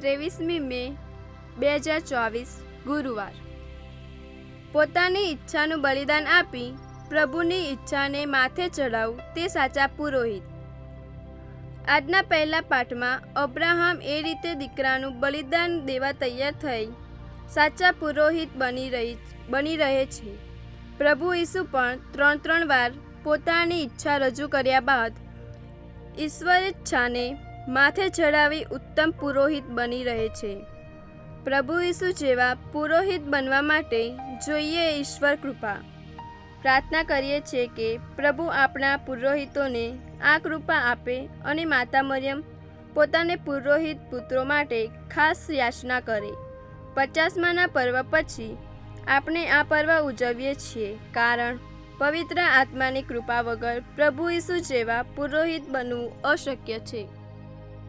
ત્રેવીસમી મે, બે હજાર ચોવીસ, ગુરુવાર. પોતાની ઈચ્છાનું બલિદાન આપી પ્રભુની ઈચ્છાને માથે ચડાવવું તે સાચા પુરોહિત. આજના પહેલા પાઠમાં અબ્રાહમ એ રીતે દીકરાનું બલિદાન દેવા તૈયાર થઈ સાચા પુરોહિત બની રહી, બની રહે છે. પ્રભુ ઈસુ પણ ત્રણ ત્રણ વાર પોતાની ઈચ્છા રજૂ કર્યા બાદ ઈશ્વર ઈચ્છાને માથે ચડાવી ઉત્તમ પુરોહિત બની રહે છે. પ્રભુ ઈસુ જેવા પુરોહિત બનવા માટે જોઈએ ઈશ્વર કૃપા. પ્રાર્થના કરીએ છીએ કે પ્રભુ આપણા પુરોહિતોને આ કૃપા આપે અને માતા મરિયમ પોતાને પુરોહિત પુત્રો માટે ખાસ યાચના કરે. પચાસમાના પર્વ પછી આપણે આ પર્વ ઉજવીએ છીએ કારણ પવિત્ર આત્માની કૃપા વગર પ્રભુ ઈસુ જેવા પુરોહિત બનવું અશક્ય છે.